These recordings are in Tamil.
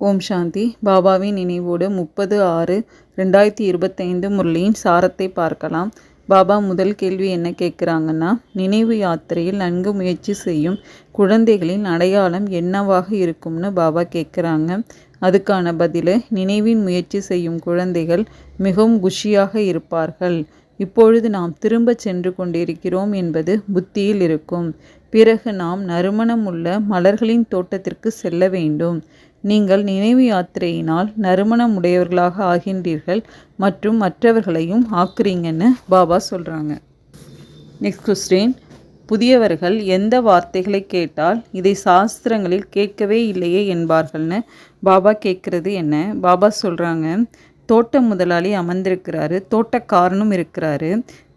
ஓம் சாந்தி. பாபாவின் நினைவோடு முப்பது ஆறு ரெண்டாயிரத்தி இருபத்தைந்து முரளியின் சாரத்தை பார்க்கலாம். பாபா முதல் கேள்வி என்ன கேட்குறாங்கன்னா நினைவு யாத்திரையில் நன்கு முயற்சி செய்யும் குழந்தைகளின் அடையாளம் என்னவாக இருக்கும்னு பாபா கேட்குறாங்க. அதுக்கான பதில் நினைவின் முயற்சி செய்யும் குழந்தைகள் மிகவும் குஷியாக இருப்பார்கள். இப்பொழுது நாம் திரும்ப சென்று கொண்டிருக்கிறோம் என்பது புத்தியில் இருக்கும். பிறகு நாம் நறுமணம் உள்ள மலர்களின் தோட்டத்திற்கு செல்ல வேண்டும். நீங்கள் நினைவு யாத்திரையினால் நறுமணம் உடையவர்களாக ஆகின்றீர்கள் மற்றும் மற்றவர்களையும் ஆக்குறீங்கன்னு பாபா சொல்கிறாங்க நெக்ஸ்ட் கொஸ்டின் புதியவர்கள் எந்த வார்த்தைகளை கேட்டால் இதை சாஸ்திரங்களில் கேட்கவே இல்லையே என்பார்கள்னு பாபா கேட்குறது என்ன? பாபா சொல்கிறாங்க தோட்ட முதலாளி அமர்ந்திருக்கிறாரு தோட்டக்காரனும் இருக்கிறாரு.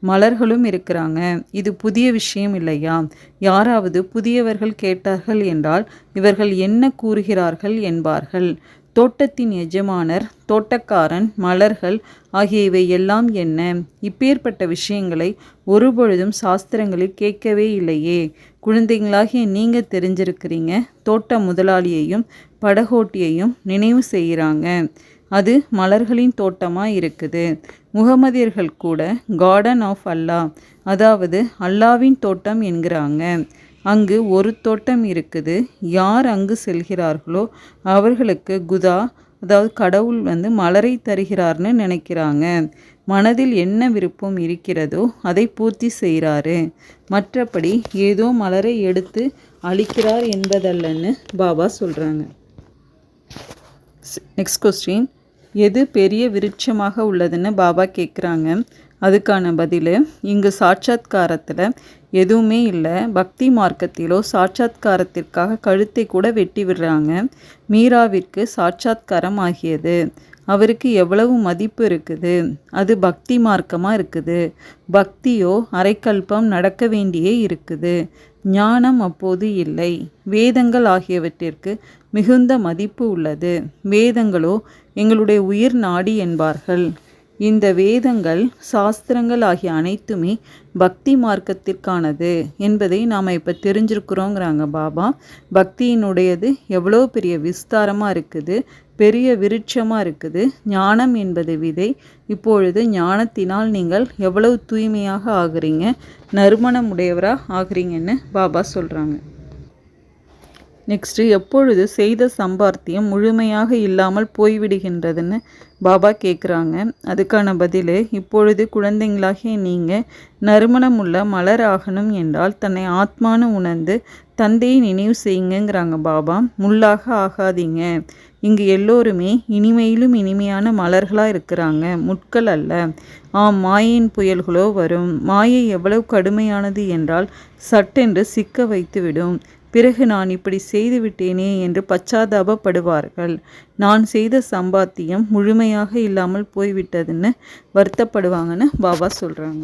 மலர்களும் இருக்கிறாங்க. இது புதிய விஷயம் இல்லையா? யாராவது புதியவர்கள் கேட்டார்கள் என்றால் இவர்கள் என்ன கூறுகிறார்கள் என்பார்கள். தோட்டத்தின் எஜமானர் தோட்டக்காரன் மலர்கள் ஆகியவை எல்லாம் என்ன? இப்பேற்பட்ட விஷயங்களை ஒருபொழுதும் சாஸ்திரங்களில் கேட்கவே இல்லையே. குழந்தைங்களாகிய நீங்கள் தெரிஞ்சிருக்கிறீங்க. தோட்ட முதலாளியையும் படகோட்டியையும் நினைவு செய்கிறாங்க. அது மலர்களின் தோட்டமாக இருக்குது முகமதியர்கள் கூட கார்டன் ஆஃப் அல்லா அதாவது அல்லாவின் தோட்டம் என்கிறாங்க. அங்கு ஒரு தோட்டம் இருக்குது. யார் அங்கு செல்கிறார்களோ அவர்களுக்கு குதா அதாவது கடவுள் வந்து மலரை தருகிறார்னு நினைக்கிறாங்க. மனதில் என்ன விருப்பம் இருக்கிறதோ அதை பூர்த்தி செய்கிறாரு. மற்றபடி ஏதோ மலரை எடுத்து அழிக்கிறார் என்பதல்லன்னு பாபா சொல்கிறாங்க நெக்ஸ்ட் கொஸ்டின் எது பெரிய விருட்சமாக உள்ளதுன்னு பாபா கேட்குறாங்க அதுக்கான பதில் இங்கு சாட்சாத்காரத்தில் எதுவுமே இல்லை. பக்தி மார்க்கத்திலோ சாட்சாத்காரத்திற்காக கழுத்தை கூட வெட்டி விடுறாங்க. மீராவிற்கு சாட்சாத்காரம் ஆகியது. அவருக்கு எவ்வளவு மதிப்பு இருக்குது? அது பக்தி மார்க்கமாக இருக்குது? பக்தியோ அரைக்கல்பம் நடக்க வேண்டியே இருக்குது. ஞானம் அப்போது இல்லை. வேதங்கள் ஆகியவற்றிற்கு மிகுந்த மதிப்பு உள்ளது. வேதங்களோ எங்களுடைய உயிர் நாடி என்பார்கள். இந்த வேதங்கள் சாஸ்திரங்கள் ஆகிய அனைத்துமே பக்தி மார்க்கத்திற்கானது என்பதை நாம் இப்போ தெரிஞ்சிருக்கிறோங்கிறாங்க பாபா. பக்தியினுடையது எவ்வளோ பெரிய விஸ்தாரமாக இருக்குது. பெரிய விருட்சமாக இருக்குது. ஞானம் என்பது விதை. இப்பொழுது ஞானத்தினால் நீங்கள் எவ்வளவு தூய்மையாக ஆகுறீங்க? நறுமணம் உடையவராக ஆகுறீங்கன்னு பாபா சொல்கிறாங்க நெக்ஸ்ட்டு எப்பொழுது செய்த சம்பார்த்தியம் முழுமையாக இல்லாமல் போய்விடுகின்றதுன்னு பாபா கேட்குறாங்க அதுக்கான பதில் இப்பொழுது குழந்தைங்களாகிய நீங்கள் நறுமணம் உள்ள மலர் ஆகணும் என்றால் தன்னை ஆத்மானு உணர்ந்து தந்தையை நினைவு செய்யுங்கிறாங்க பாபா. முள்ளாக ஆகாதீங்க. இங்கு எல்லோருமே இனிமையிலும் இனிமையான மலர்களாக இருக்கிறாங்க. முட்கள் அல்ல. ஆம் மாயின் புயல்களோ வரும். மாயை எவ்வளவு கடுமையானது என்றால் சட்டென்று சிக்க வைத்துவிடும். பிறகு நான் இப்படி செய்து விட்டேனே என்று பச்சாதாபப்படுவார்கள். நான் செய்த சம்பாத்தியம் முழுமையாக இல்லாமல் போய்விட்டதுன்னு வருத்தப்படுவாங்கன்னு பாபா சொல்கிறாங்க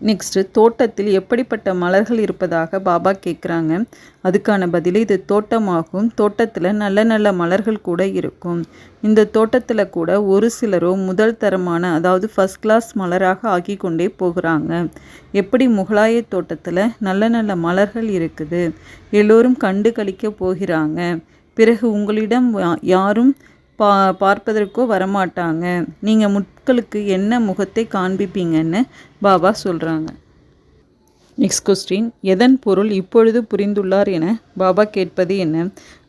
நெக்ஸ்ட்டு தோட்டத்தில் எப்படிப்பட்ட மலர்கள் இருப்பதாக பாபா கேட்குறாங்க. அதுக்கான பதில் இது தோட்டமாகும். தோட்டத்தில் நல்ல நல்ல மலர்கள் கூட இருக்கும். இந்த தோட்டத்தில் கூட ஒரு சிலரோ முதல் தரமான அதாவது ஃபஸ்ட் கிளாஸ் மலராக ஆக்கி கொண்டே போகிறாங்க. எப்படி முகலாய தோட்டத்தில் நல்ல நல்ல மலர்கள் இருக்குது? எல்லோரும் கண்டு கழிக்க போகிறாங்க. பிறகு உங்களிடம் யாரும் பா பார்ப்பதற்கோ வரமாட்டாங்க. நீங்கள் முட்களுக்கு என்ன முகத்தை காண்பிப்பீங்கன்னு பாபா சொல்கிறாங்க நெக்ஸ்ட் கொஸ்டின் எதன் பொருள் இப்பொழுது புரிந்துள்ளார் என பாபா கேட்பது என்ன?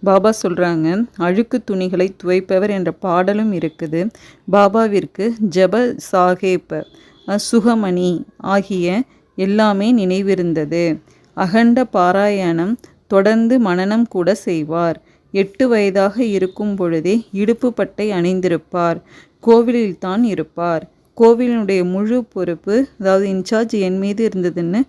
பாபா சொல்கிறாங்க அழுக்கு துணிகளை துவைப்பவர் என்ற பாடலும் இருக்குது. பாபாவிற்கு ஜப சாஹேப் சுகமணி ஆகிய எல்லாமே நினைவிருந்தது. அகண்ட பாராயணம் தொடர்ந்து மனநம் கூட செய்வார். எட்டு வயதாக இருக்கும் பொழுதே இடுப்பு பட்டை அணிந்திருப்பார். கோவிலில்தான் இருப்பார். கோவிலினுடைய முழு பொறுப்பு அதாவது இன்சார்ஜ் என் மீது இருந்ததுன்னு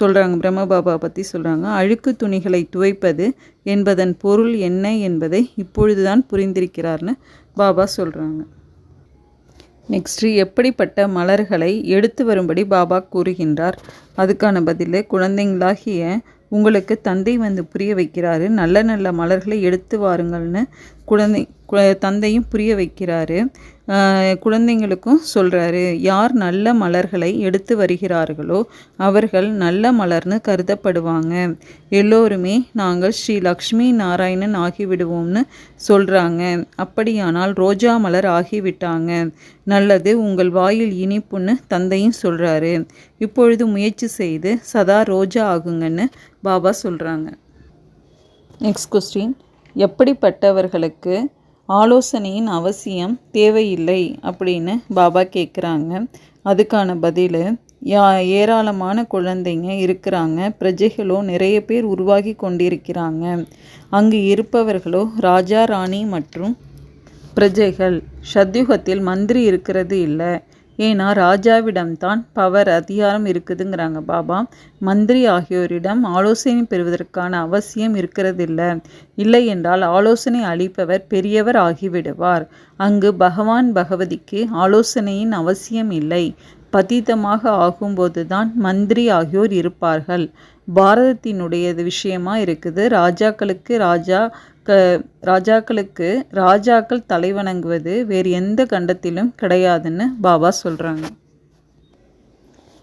சொல்கிறாங்க பிரம்மபாபா பற்றி சொல்கிறாங்க அழுக்கு துணிகளை துவைப்பது என்பதன் பொருள் என்ன என்பதை இப்பொழுதுதான் புரிந்திருக்கிறார்னு பாபா சொல்கிறாங்க நெக்ஸ்ட்டு எப்படிப்பட்ட மலர்களை எடுத்து வரும்படி பாபா கூறுகின்றார். அதுக்கான பதில் குழந்தைங்களாகிய உங்களுக்கு தந்தை வந்து புரிய வைக்கிறாரு. நல்ல நல்ல மலர்களை எடுத்து வாருங்கள்னு குழந்தை தந்தையும் புரிய வைக்கிறாரு. குழந்தைங்களுக்கும் சொல்கிறாரு யார் நல்ல மலர்களை எடுத்து வருகிறார்களோ அவர்கள் நல்ல மலர்னு கருதப்படுவாங்க. எல்லோருமே நாங்கள் ஸ்ரீ லக்ஷ்மி நாராயணன் ஆகிவிடுவோம்னு சொல்கிறாங்க அப்படியானால் ரோஜா மலர் ஆகிவிட்டாங்க. நல்லது உங்கள் வாயில் இனிப்புன்னு தந்தையும் சொல்கிறாரு இப்பொழுது முயற்சி செய்து சதா ரோஜா ஆகுங்கன்னு பாபா சொல்கிறாங்க நெக்ஸ்ட் கொஸ்டின் எப்படிப்பட்டவர்களுக்கு ஆலோசனையின் அவசியம் தேவையில்லை அப்படின்னு பாபா கேட்குறாங்க அதுக்கான பதில் யா ஏராளமான குழந்தைங்க இருக்கிறாங்க. பிரஜைகளோ நிறைய பேர் உருவாகி கொண்டிருக்கிறாங்க. அங்கு இருப்பவர்களோ ராஜா ராணி மற்றும் பிரஜைகள். சத்யுகத்தில் மந்திரி இருக்கிறது இல்லை. ஏன்னா ராஜாவிடம்தான் பவர் அதிகாரம் இருக்குதுங்கிறாங்க பாபா. மந்திரி ஆகியோரிடம் ஆலோசனை பெறுவதற்கான அவசியம் இருக்கிறதில்ல. இல்லை என்றால் ஆலோசனை அளிப்பவர் பெரியவர் ஆகிவிடுவார். அங்கு பகவான் பகவதிக்கு ஆலோசனையின் அவசியம் இல்லை. பதீதமாக ஆகும்போதுதான் மந்திரி ஆகியோர் இருப்பார்கள். பாரதத்தினுடையது விஷயமா இருக்குது. ராஜாக்களுக்கு ராஜா க ராஜாக்களுக்கு ராஜாக்கள் தலைவணங்குவது வேறு எந்த கண்டத்திலும் கிடையாதுன்னு பாபா சொல்கிறாங்க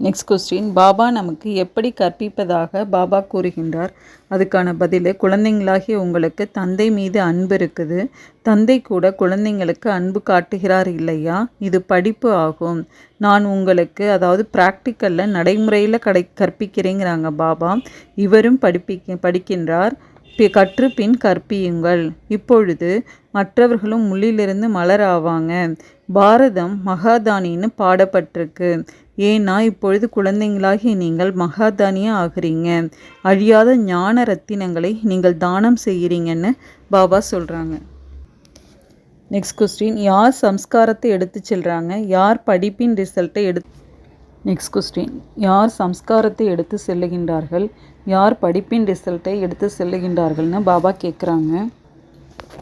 நெக்ஸ்ட் கொஸ்டின் பாபா நமக்கு எப்படி கற்பிப்பதாக பாபா கூறுகின்றார்? அதுக்கான பதில் குழந்தைங்களாகிய உங்களுக்கு தந்தை மீது அன்பு இருக்குது. தந்தை கூட குழந்தைங்களுக்கு அன்பு காட்டுகிறார் இல்லையா? இது படிப்பு ஆகும். நான் உங்களுக்கு அதாவது ப்ராக்டிக்கலில் நடைமுறையில் கடை கற்பிக்கிறேங்கிறாங்க பாபா. இவரும் படிப்பிக்க படிக்கின்றார். கற்று பின் கற்பியுங்கள். இப்பொழுது மற்றவர்களும் முள்ளிலிருந்து மலர் ஆவாங்க பாரதம் மகாதானின்னு பாடப்பட்டிருக்கு. ஏன்னா இப்பொழுது குழந்தைங்களாகி நீங்கள் மகாதானியாக ஆகுறீங்க. அழியாத ஞான ரத்தினங்களை நீங்கள் தானம் செய்கிறீங்கன்னு பாபா சொல்கிறாங்க நெக்ஸ்ட் கொஸ்டின் யார் சம்ஸ்காரத்தை எடுத்து செல்கிறாங்க யார் படிப்பின் ரிசல்ட்டை எடு நெக்ஸ்ட் கொஸ்டின் யார் சம்ஸ்காரத்தை எடுத்து செல்லுகின்றார்கள்? யார் படிப்பின் ரிசல்ட்டை எடுத்து செல்லுகின்றார்கள்னு பாபா கேட்குறாங்க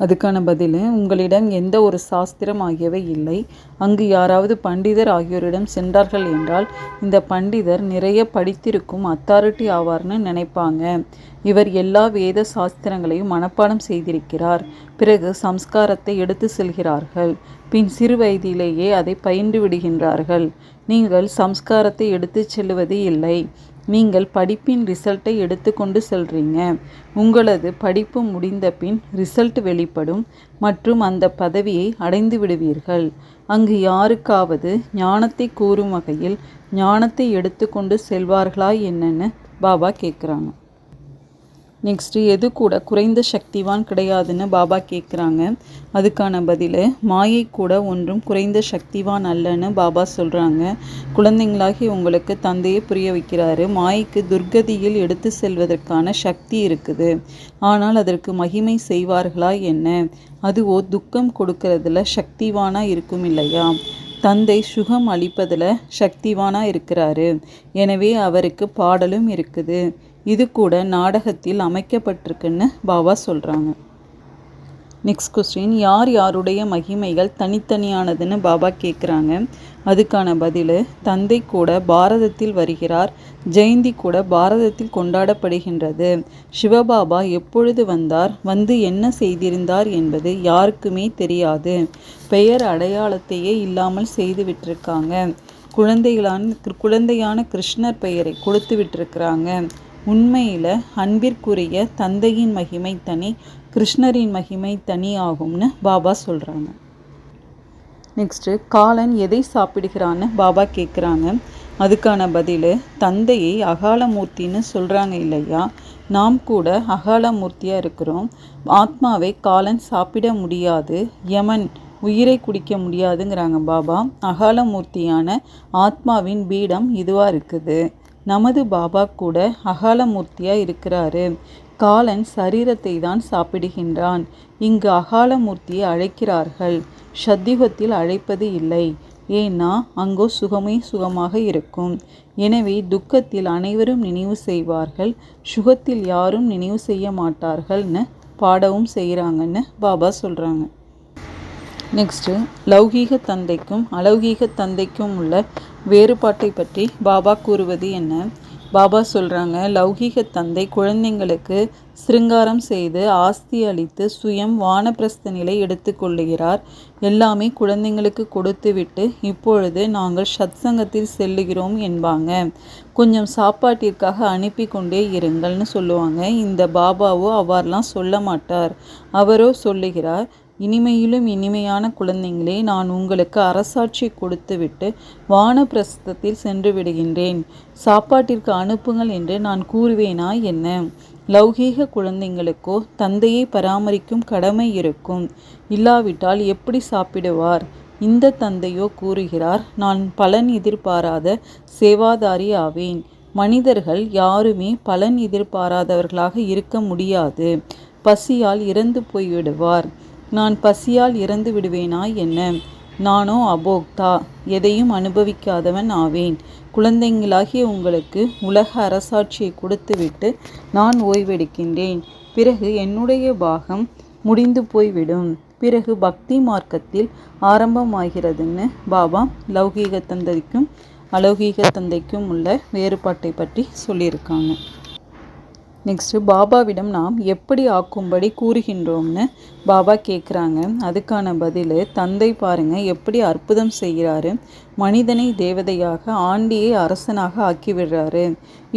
அதுக்கான பதில் உங்களிடம் எந்த ஒரு சாஸ்திரம் ஆகியவை இல்லை. அங்கு யாராவது பண்டிதர் ஆகியோரிடம் சென்றார்கள் என்றால் இந்த பண்டிதர் நிறைய படித்திருக்கும் அத்தாரிட்டி ஆவார்னு நினைப்பாங்க. இவர் எல்லா வேத சாஸ்திரங்களையும் மனப்பாடம் செய்திருக்கிறார். பிறகு சம்ஸ்காரத்தை எடுத்து செல்கிறார்கள். பின் சிறு வயதிலேயே அதை பயின்று விடுகின்றார்கள். நீங்கள் சம்ஸ்காரத்தை எடுத்துச் செல்லுவது இல்லை. நீங்கள் படிப்பின் ரிசல்ட்டை எடுத்துக்கொண்டு செல்றீங்க. உங்களது படிப்பு முடிந்த பின் ரிசல்ட் வெளிப்படும் மற்றும் அந்த பதவியை அடைந்து விடுவீர்கள். அங்கு யாருக்காவது ஞானத்தை கூறும் வகையில் ஞானத்தை எடுத்துக்கொண்டு செல்வார்களா என்னன்னு பாபா கேட்குறாங்க நெக்ஸ்ட்டு எது கூட குறைந்த சக்திவான் கிடையாதுன்னு பாபா கேட்குறாங்க அதுக்கான பதில் மாயை கூட ஒன்றும் குறைந்த சக்திவான் அல்லன்னு பாபா சொல்கிறாங்க குழந்தைங்களாகி உங்களுக்கு தந்தையை புரிய வைக்கிறாரு. மாய்க்கு துர்கதியில் எடுத்து செல்வதற்கான சக்தி இருக்குது. ஆனால் அதற்கு மகிமை செய்வார்களா என்ன? அதுவோ துக்கம் கொடுக்கறதுல சக்திவானாக இருக்கும் இல்லையா? தந்தை சுகம் அளிப்பதில் சக்திவானாக இருக்கிறாரு. எனவே அவருக்கு பாடலும் இருக்குது. இது கூட நாடகத்தில் அமைக்கப்பட்டிருக்குன்னு பாபா சொல்கிறாங்க நெக்ஸ்ட் கொஸ்டின் யார் யாருடைய மகிமைகள் தனித்தனியானதுன்னு பாபா கேட்குறாங்க அதுக்கான பதில் தந்தை கூட பாரதத்தில் வருகிறார் ஜெயந்தி கூட பாரதத்தில் கொண்டாடப்படுகின்றது. சிவபாபா எப்பொழுது வந்தார் வந்து என்ன செய்திருந்தார் என்பது யாருக்குமே தெரியாது. பெயர் அடையாளத்தையே இல்லாமல் செய்து விட்டிருக்காங்க. குழந்தைகளான குழந்தையான கிருஷ்ணர் பெயரை கொடுத்து விட்டிருக்கிறாங்க. உண்மையில் அன்பிற்குரிய தந்தையின் மகிமை தனி கிருஷ்ணரின் மகிமை தனி ஆகும்னு பாபா சொல்கிறாங்க நெக்ஸ்ட்டு காலன் எதை சாப்பிடுகிறான்னு பாபா கேட்குறாங்க அதுக்கான பதில் தந்தையை அகாலமூர்த்தின்னு சொல்கிறாங்க இல்லையா? நாம் கூட அகாலமூர்த்தியாக இருக்கிறோம். ஆத்மாவை காலன் சாப்பிட முடியாது யமன் உயிரை குடிக்க முடியாதுங்கிறாங்க பாபா. அகாலமூர்த்தியான ஆத்மாவின் பீடம் இதுவாக இருக்குது. நமது பாபா கூட அகாலமூர்த்தியாக இருக்கிறாரு. காலன் சரீரத்தை தான் சாப்பிடுகின்றான். இங்கு அகாலமூர்த்தியை அழைக்கிறார்கள். சத்தியுகத்தில் அழைப்பது இல்லை. ஏன்னா அங்கோ சுகமே சுகமாக இருக்கும். எனவே துக்கத்தில் அனைவரும் நினைவு செய்வார்கள். சுகத்தில் யாரும் நினைவு செய்ய மாட்டார்கள்னு பாடவும் செய்கிறாங்கன்னு பாபா சொல்கிறாங்க நெக்ஸ்ட்டு லௌகீக தந்தைக்கும் அலௌகீக தந்தைக்கும் உள்ள வேறுபாட்டை பற்றி பாபா கூறுவது என்ன? பாபா சொல்கிறாங்க லௌகீக தந்தை குழந்தைங்களுக்கு சிருங்காரம் செய்து ஆஸ்தி அளித்து சுயம் வானப்பிரஸ்த நிலை எடுத்துக்கொள்ளுகிறார் எல்லாமே குழந்தைங்களுக்கு கொடுத்துவிட்டு இப்பொழுது நாங்கள் சத்சங்கத்தில் செல்லுகிறோம் என்பாங்க. கொஞ்சம் சாப்பாட்டிற்காக அனுப்பி கொண்டே இருங்கள்னு சொல்லுவாங்க. இந்த பாபாவோ அவ்வாறெலாம் சொல்ல மாட்டார். அவரோ சொல்லுகிறார் இனிமையிலும் இனிமையான குழந்தைங்களே நான் உங்களுக்கு அரசாட்சி கொடுத்துவிட்டு வானப்பிரஸ்தத்தில் சென்று விடுகின்றேன். சாப்பாட்டிற்கு அனுப்புங்கள் என்று நான் கூறுவேனா என்ன? லௌகீக குழந்தைங்களுக்கோ தந்தையை பராமரிக்கும் கடமை இருக்கும். இல்லாவிட்டால் எப்படி சாப்பிடுவார்? இந்த தந்தையோ கூறுகிறார் நான் பலன் எதிர்பாராத சேவாதாரி ஆவேன். மனிதர்கள் யாருமே பலன் எதிர்பாராதவர்களாக இருக்க முடியாது. பசியால் இறந்து போய்விடுவார். நான் பசியால் இறந்து விடுவேனாய் என்ன? நானோ அபோக்தா எதையும் அனுபவிக்காதவன் ஆவேன். குழந்தைங்களாகிய உங்களுக்கு உலக அரசாட்சியை கொடுத்துவிட்டு நான் ஓய்வெடுக்கின்றேன். பிறகு என்னுடைய பாகம் முடிந்து போய்விடும். பிறகு பக்தி மார்க்கத்தில் ஆரம்பமாகிறதுன்னு பாபா லௌகீக தந்தைக்கும் அலௌகீக தந்தைக்கும் உள்ள வேறுபாட்டை பற்றி சொல்லியிருக்காங்க. நெக்ஸ்ட்டு பாபாவிடம் நாம் எப்படி ஆக்கும்படி கூறுகின்றோம்னு பாபா கேட்குறாங்க அதுக்கான பதில் தந்தை பாருங்கள் எப்படி அற்புதம் செய்கிறாரு. மனிதனை தேவதையாக ஆண்டியை அரசனாக ஆக்கிவிடுறாரு.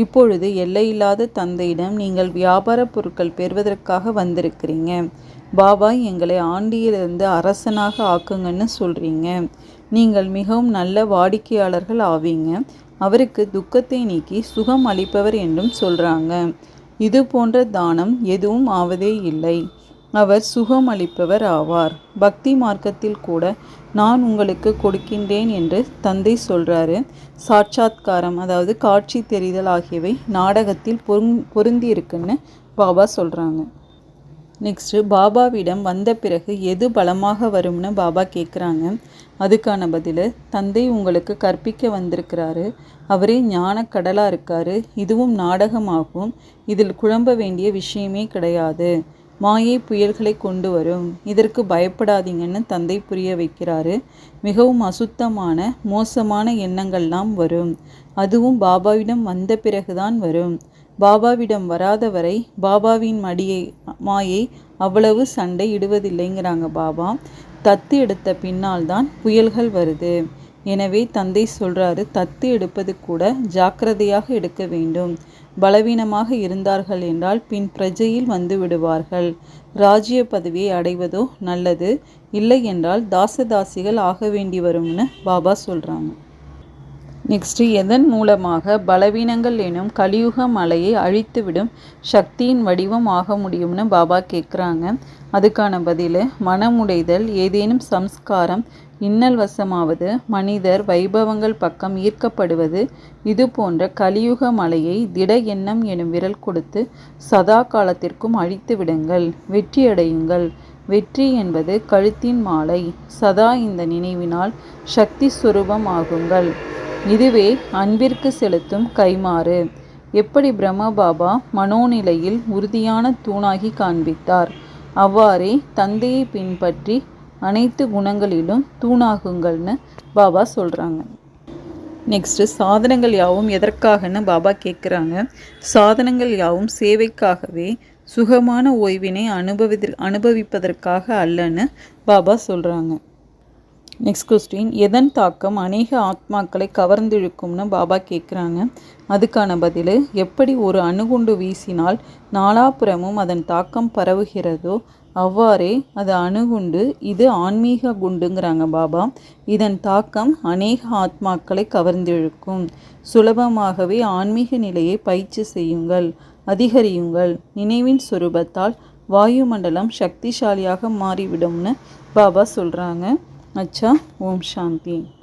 இப்பொழுது எல்லையில்லாத தந்தையிடம் நீங்கள் வியாபார பொருட்கள் பெறுவதற்காக வந்திருக்கிறீங்க. பாபா எங்களை ஆண்டியிலிருந்து அரசனாக ஆக்குங்கன்னு சொல்கிறீங்க நீங்கள் மிகவும் நல்ல வாடிக்கையாளர்கள் ஆவீங்க. அவருக்கு துக்கத்தை நீக்கி சுகம் அளிப்பவர் என்றும் சொல்கிறாங்க இது போன்ற தானம் எதுவும் ஆவதே இல்லை. அவர் சுகம் அளிப்பவர் ஆவார். பக்தி மார்க்கத்தில் கூட நான் உங்களுக்கு கொடுக்கின்றேன் என்று தந்தை சொல்கிறாரு சாட்சாத்காரம் அதாவது காட்சி தெரிதல் ஆகியவை நாடகத்தில் பொருந் பொருந்தி இருக்குன்னு பாபா சொல்கிறாங்க நெக்ஸ்ட்டு பாபாவிடம் வந்த பிறகு எது பலமாக வரும்னு பாபா கேட்குறாங்க அதுக்கான பதில் தந்தை உங்களுக்கு கற்பிக்க வந்திருக்கிறாரு. அவரே ஞான கடலாக இருக்காரு இதுவும் நாடகமாகும். இதில் குழம்ப வேண்டிய விஷயமே கிடையாது. மாயை புயல்களை கொண்டு வரும் இதற்கு பயப்படாதீங்கன்னு தந்தை புரிய வைக்கிறாரு. மிகவும் அசுத்தமான மோசமான எண்ணங்கள்லாம் வரும். அதுவும் பாபாவிடம் வந்த பிறகுதான் வரும். பாபாவிடம் வராத வரை பாபாவின் மடியை மாயை அவ்வளவு சண்டை இடுவதில்லைங்கிறாங்க பாபா. தத்து எடுத்த பின்னால் தான் புயல்கள் வருது. எனவே தந்தை சொல்கிறாரு தத்து எடுப்பது கூட ஜாக்கிரதையாக எடுக்க வேண்டும். பலவீனமாக இருந்தார்கள் என்றால் பின் பிரஜையில் வந்து விடுவார்கள். ராஜ்ய பதவியை அடைவதோ நல்லது இல்லை என்றால் தாசதாசிகள் ஆக வேண்டி வரும்னு பாபா சொல்கிறாங்க நெக்ஸ்ட்டு எதன் மூலமாக பலவீனங்கள் எனும் கலியுக மலையை அழித்துவிடும் சக்தியின் வடிவம் ஆக முடியும்னு பாபா கேட்குறாங்க அதுக்கான பதில் மனமுடைதல் ஏதேனும் சம்ஸ்காரம் இன்னல் வசமாவது மனிதர் வைபவங்கள் பக்கம் ஈர்க்கப்படுவது இது போன்ற கலியுக மலையை திட எண்ணம் எனும் விரல் கொடுத்து சதா காலத்திற்கும் அழித்து விடுங்கள் வெற்றியடையுங்கள். வெற்றி என்பது கழுத்தின் மாலை சதா இந்த நினைவினால் சக்தி சுரூபம் ஆகுங்கள் இதுவே அன்பிற்கு செலுத்தும் கைமாறு எப்படி பிரம்மபாபா மனோநிலையில் உறுதியான தூணாகி காண்பித்தார்? அவ்வாறே தந்தையை பின்பற்றி அனைத்து குணங்களிலும் தூணாகுங்கள்னு பாபா சொல்கிறாங்க நெக்ஸ்ட்டு சாதனங்கள் யாவும் எதற்காகன்னு பாபா கேட்குறாங்க சாதனங்கள் யாவும் சேவைக்காகவே சுகமான ஓய்வினை அனுபவி அனுபவிப்பதற்காக அல்லன்னு பாபா சொல்கிறாங்க நெக்ஸ்ட் கொஸ்டின் எதன் தாக்கம் அநேக ஆத்மாக்களை கவர்ந்திழுக்கும்னு பாபா கேட்குறாங்க அதுக்கான பதில் எப்படி ஒரு அணுகுண்டு வீசினால் நாலாபுறமும் அதன் தாக்கம் பரவுகிறதோ அவ்வாறே அது அணுகுண்டு இது ஆன்மீக குண்டுங்கிறாங்க பாபா. இதன் தாக்கம் அநேக ஆத்மாக்களை கவர்ந்திழுக்கும். சுலபமாகவே ஆன்மீக நிலையை பயிற்சி செய்யுங்கள் அதிகரியுங்கள் நினைவின் சுரூபத்தால் வாயுமண்டலம் சக்திசாலியாக மாறிவிடும்னு பாபா சொல்கிறாங்க अच्छा ओम शांति।